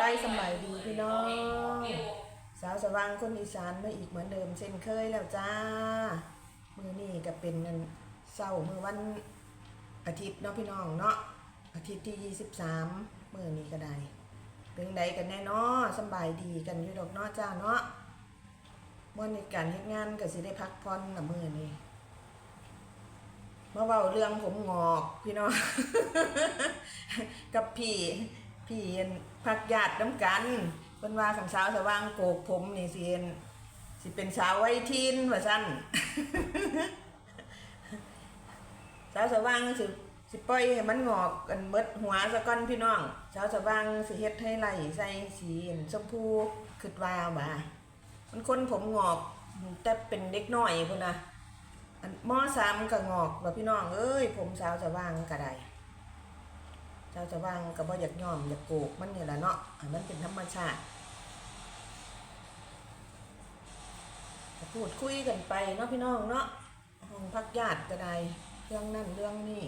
ไปสำบายดีพี่น้อง สาวสว่างคนอีสานมาอีกเหมือนเดิมเช่นเคยแล้วจ้า มือนี่ก็เป็นอันเศร้ามือวันอาทิตย์เนาะพี่น้องเนาะอาทิตย์ที่ 23มือนี้ก็ได้ เป็นใดกันแน่เนาะสบายดีกันอยู่ดอกเนาะจ้าเนาะวันในการเฮ็ดงานก็สิได้พักผ่อนละมือนี้มาเว้าเรื่องผมงอกพี่น้องกับพี่พี่ เห็นพักญาติน้ำกันเพิ่นว่าขังสาวสว่างโกกผมนี่สิเห็นสิเป็นสาวไว้ทีนว่าซั่นสาวสว่างสิสิปล่อยให้มันงอกกันเบิดหัวซะก่อนพี่น้องสาวสว่างสิเฮ็ดให้ไหลใส่สีชมพูคิดว่าว่ามันคนผมงอกแต่เป็นเด็กน้อยพุ่นนะอันมสามก็งอกว่าพี่น้องเอ้ยผมสาวสว่างก็ได้ เจ้าจะว่างก็บ่อยากยอมอยากโกกมันนี่แหละเนาะให้มันเป็นธรรมชาติก็พูดคุยกันไปเนาะพี่น้องเนาะห้องพักญาติก็ได้เรื่องนั่นเรื่องนี้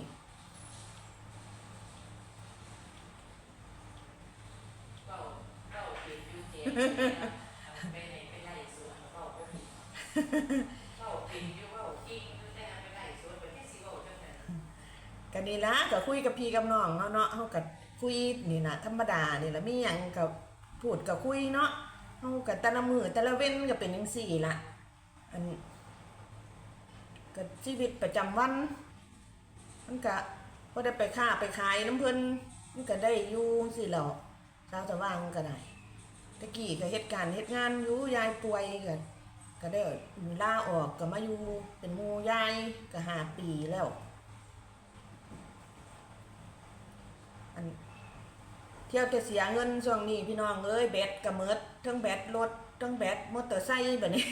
เกันนี่ละก็คุยกับพี่กับน้องเนาะเนาะเฮาก็คุยนี่นะธรรมดานี่ละมีหยังก็พูดก็คุยเนาะเฮาก็แต่ละมือแต่ละเว้นก็เป็นจังซี่ละอันก็ชีวิตประจำวัน มันก็บ่ได้ไปค้าไปขายน้ำเพิ่นมันก็ได้อยู่สิแหล้วสาวสว่างก็ได้ตะกี้ก็เฮ็ดการณ์เฮ็ดงานอยู่ยายป่วยก็ก็ได้ลาออกก็มาอยู่เป็นมูยายก็หาปีแล้ว อันเที่ยวจะเสียเงินช่วงนี้พี่น้องเอ้ยแบตก็หมดทั้งแบตรถทั้งแบตมอเตอร์ไซค์แบบนี้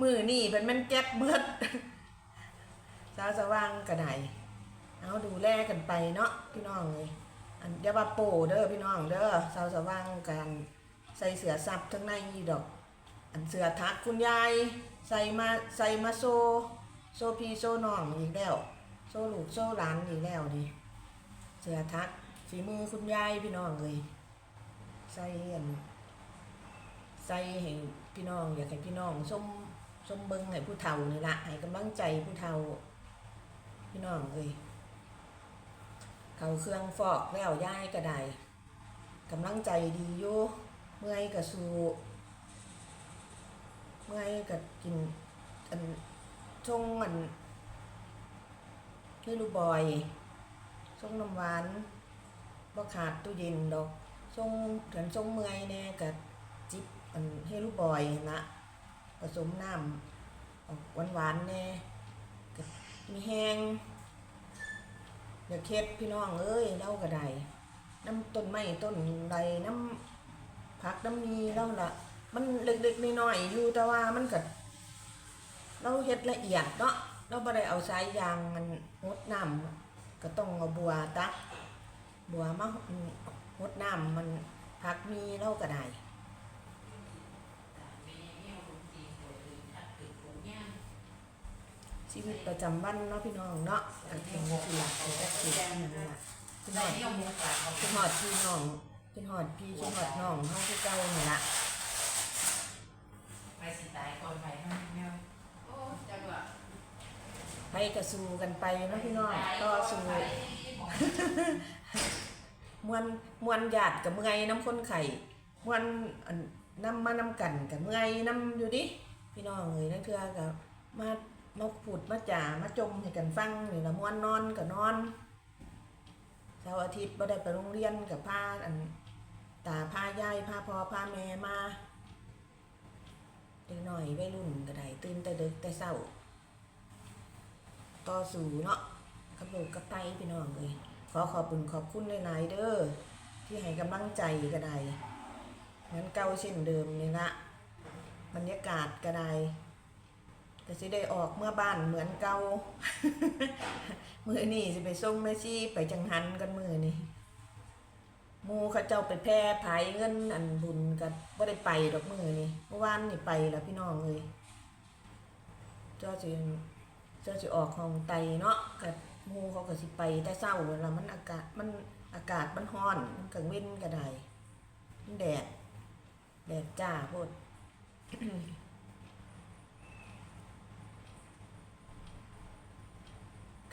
มือนี่เป็นมันแก๊สเบิดสาวสว่างก็ไดเอาดูแลกันไปเนาะพี่น้องเลยอันยาว่าโปเด้อพี่น้องเด้อสาวสว่างกันใส่เสือซับทั้งในนี่ดอก อันเสือทักคุณยายใส่มาใส่มาโซ โซพีโซน้องอีกแล้ว โซลูกโซหลานอีกแล้วนี่ สือทักฝีมือคุณยายพี่น้องเลยใส่อันใส่ให้พี่น้องอยากให้พี่น้องส้มส้มเบิงให้ผู้เฒ่านี่ละให้กำลังใจผู้เฒ่าพี่น้องเลยเขาเครื่องฟอกแล้วย่ายก็ได้กำลังใจดีอยู่เมื่อยก็สู้เมื่อยก็กินอันชงอันนี่ลูกบอย ส่งน้ำหวานบ่ขาดตู้เย็นดอกส่งถึงส่งเมื่อยแน่กับจิบอันเฮลูกบอยนะผสมน้ำออกหวานๆแน่กับมีแห้งอย่าเค็ดพี่น้องเอ้ยเล่าก็ไดน้ำต้นไม้ต้นใดน้ำผักน้ำมีเล่าละมันเล็กๆน้อยๆอยู่แต่ว่ามันก็เราเฮ็ดละเอียดเนาะเราบ่ได้เอาสายยางมันหดน้ำ ก็ต้องเอาบัวตักบัวมาหดน้ำมันพักมีเล่าก็ได้แม่เนี่ยเอาลูกจีนตัวอื่นทักถึงผู้ย่างชีวิตประจำวันเนาะพี่น้องเนาะก็เป็นสิหลักเป็นแท็กซี่นั่นแหละพี่หใส่อดเนี่ยหมูปลาเขาพี่หอดพี่น้องพี่หอดพี่พี่หอดน้องเฮาคือเก่านี่ละ ไปสิตายก่อนไปทั้งแมวโอ้จังหวะ ไปก็สู้กันไปเนาะพี่น้องต่อสู้มวนมวนญาติกับเมื่อยน้ำคนไข่มวนอันน้ำมาน้ำกันกับเมื่อยน้ำอยู่ดิพี่น้องเอ้ยนั่นคือกับมามาพูดมาจ่ามาจมให้กันฟังนี่ละมวนนอนก็นอนเสาร์อาทิตย์บ่ได้ไปโรงเรียนกับพาอันตาพายายพาพ่อพาแม่มาเด็กหน่อยวัยรุ่นก็ได้ตื่นแต่ดึกแต่เช้า ต่อสู่เนาะกับลูกกับไตพี่น้องเลยขอขอบคุณขอบคุณหลายๆเด้อที่ให้กำลังใจก็ได้งั้นเก่าเช่นเดิมเลยละบรรยากาศก็ได้ก็สิได้ออกเมื่อบ้านเหมือนเก่ามือนี่สิไปส่งแม่ชีไปจังหันกันมือนี่มูเขาเจ้าไปแพร่ภายเงินอันบุญกันว่าได้ไปดอกมือนี่เมื่อวานนี่ไปแล้วพี่น้องเลยเจ้าสิ จ้าสิออกของไตเนาะกับมูเขาก็สิไปแต่เศร้าเวลามันอากาศมันอากาศมันฮ้อนมันกังเว้นกระไดมันแดด แดดจ้าพด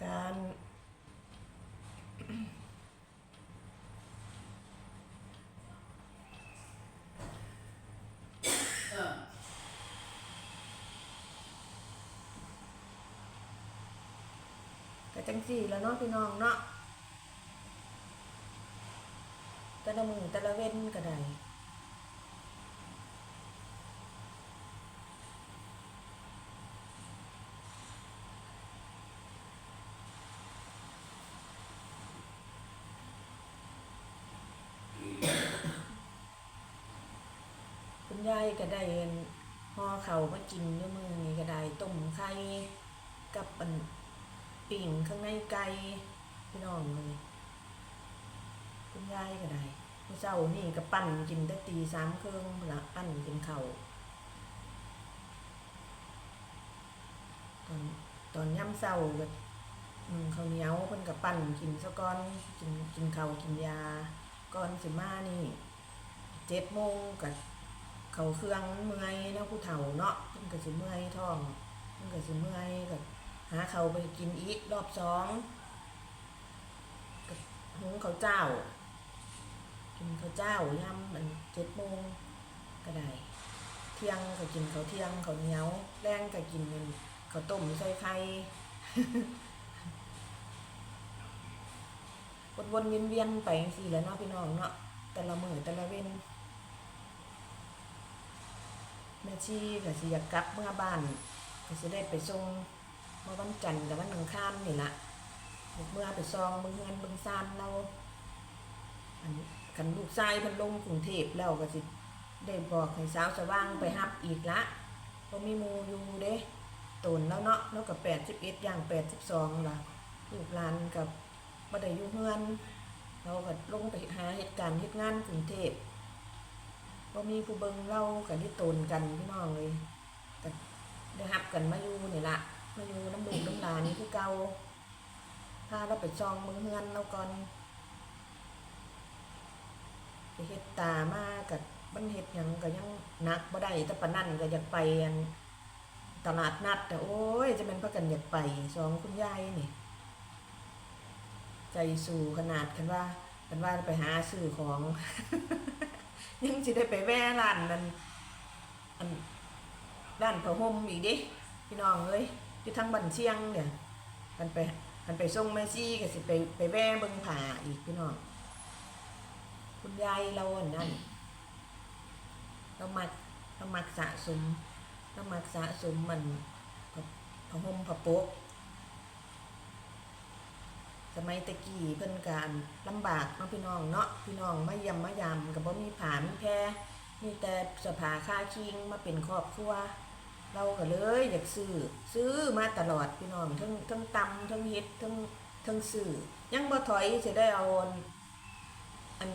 การ ก็จังสี่แล้วเนาะพี่น้องเนาะแต่ละมือแต่ละเว้นก็ได้คุณยายก็ได้ห่อเขามากินด้วยมือนี่ก็ได้ต้มไข่กับปัน ปิ่งข้างในไก่พี่น้องเลยคุณยายก็ได้เมื่เช้านี่ก็ปั่นกินแต่ตีสามเครื่องละปั่นกินเข้าตอนตอนย่ำเช้าก็อืมข้าวเหนียวเพิ่นก็ปั่นกินซะก่อนกินกินเข้ากินยาก่อนสิมานี่เจ็ดโมงก็เขาเครื่องเมื่อยเนาะผู้เฒ่าเนาะเพิ่นก็สิเมื่อยท้องเพิ่นก็สิเมื่อยก็ หาเขาไปกินอีกรอบสองหุงข้าวเจ้า กินข้าวเจ้าย่ำมันเจ็ดโมงก็ได้ เที่ยงก็กินข้าวเที่ยงข้าวเหนียวแรงก็กินข้าวต้มใส่ไข่วนๆเวียนๆไปสี่แล้วเนาะพี่น้องเนาะแต่ละมือแต่ละเว้นแม่ชีก็สิอยากกลับเมื่อบ้านก็สิได้ไปส่ง เมื่อวันจันทร์กับวันอังคารนี่ละเมื่อไปซองเมืองเงินเมืองซานเราอันกันลูกชายพิ่นลงกรุงเทพแล้วก็สิได้บอกให้สาวสว่างไปฮับอีกละเพราะมีมูอยู่เด้ตนแล้วเนาะแล้วกับแปดสิบเอ็ดอย่างแปดสิบสองล่ะลูกหลานกับบ่ได้อยู่เฮือนเราก็ลงไปหาเหตุการณ์เหตุงานกรุงเทพบ่มีผู้เบิงเรากันที่ตนกันพี่น้องเลยก็ได้ฮับกันมาอยู่นี่ละ มาอยู่น้ำลูน้ำหลานคือเก่าพาเราไปจองมืองเฮือนเราก่อนไปเฮ็ดตามากับบันเฮ็ดหยังก็ยังนักบ่ได้แต่ปานนั้นก็อยากไปอันตลาดนัดแต่โอ้ยจะเป็นพรากันอยากไปสองคุณยายนี่ ใจสู่ขนาดกันว่ากันว่าไปหาซื้อของ ยังสิได้ไปแว่ร้านนั้นอันร้านผ้าห่มอีกดิพี่น้องเอ้ย อยู่ทางบันเชียงเนี่ยกันไปกันไปส่งแม่ซี่ก็สิไปไปแว่เบิ่งผาอีกพี่น้องคุณยายเราอันนั้นเรามักเรามักสะสมเรามักสะสมมันผ้าผ้าห่มผ้าโป๊กสมัยตะกี้เพิ่นการลำบากเนาะพี่น้องเนาะพี่น้องมาเยี่ยมมายามก็บ่มีผามีแพรมีแต่สภาค่าคิงมาเป็นครอบครัว เราก็เลยอยากซื้อซื้อมาตลอดพี่น้องทั้งทั้งตำทั้งเฮ็ดทั้งทั้งซื้อยังบ่ถอยสิได้เอาอัน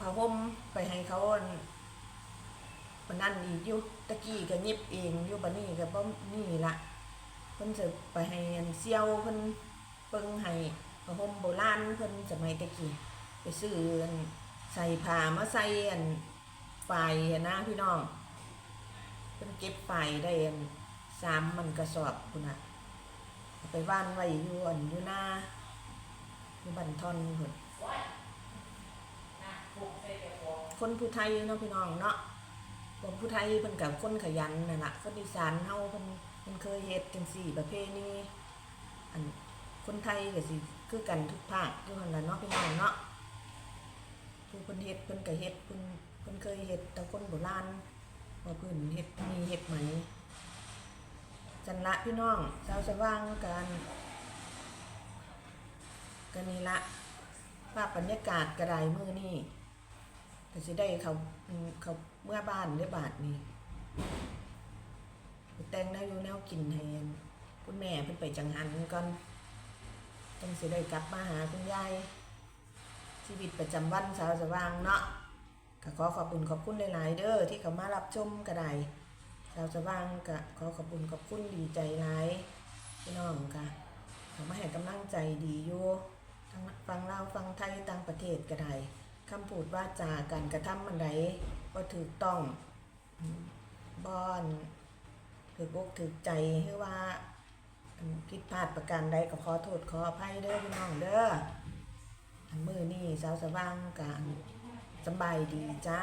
ผ้าห่มไปให้เขาอันมันนั่นอีกอยู่ตะกี้ก็ยิบเองอยู่บัดนี้ก็บ่นี่ละเพิ่นจะไปให้อันเซียวเพิ่นเบิ่งให้ผ้าห่มโบราณเพิ่นสมัยตะกี้ไปซื้ออันใส่ผ้ามาใส่อันปลายอะนะพี่น้อง เป็นเก็บไฟได้เอันสามมันกระสอบคุณน่ะไปว่านไว้อยู่อันอยู่หน้าอยู่บันทอนพุ่นนะปลูกใส่แต่ของคนผู้ไทยเนาะพี่น้องเนาะคนผู้ไทยเพิ่นกับคนขยันนั่นล่ะคนอีสานเฮาเพิ่นเพิ่นเคยเฮ็ดจังซี่ประเพณีอันคนไทยก็สิคือกันทุกภาคอยู่หั่นล่ะเนาะพี่น้องเนาะผู้เพิ่นเฮ็ดเพิ่นก็เฮ็ดเพิ่นเพิ่นเคยเฮ็ดแต่คนโบราณ ว่าเพิ่นเฮ็ดมีเฮ็ดไหมจันละพี่น้องสาวสว่างกันกันนี่ละภาพบรรยากาศกระไดมือนี่ก็สิได้เขาเขาเมื่อบ้านได้บาทนี่แต่งแนวอยู่แนวกินให้อันคุณแม่เพิ่นไปจังหันก่อนจังสิได้กลับมาหาคุณยายชีวิตประจำวันสาวสว่างเนาะ ก็ขอขอบคุณขอบคุณหลาย ๆ เด้อที่เขามารับชมกระไดชาวสว่างก็ขอขอบคุณขอบคุณดีใจร้ายพี่น้องค่ะเขามาให้กำลังใจดีอยู่ทั้งฟังเล่าฟังไทยต่างประเทศก็ไดคำพูดว่าจากันกระทำมันใดบ่ถูกต้องอืมบอนถือกอกถือใจหรือว่าอันผิดพลาดประการใดก็ขอโทษขออภัยเด้อพี่น้องเด้ออันมือนี่สาวสว่างกัน บายดีจ้า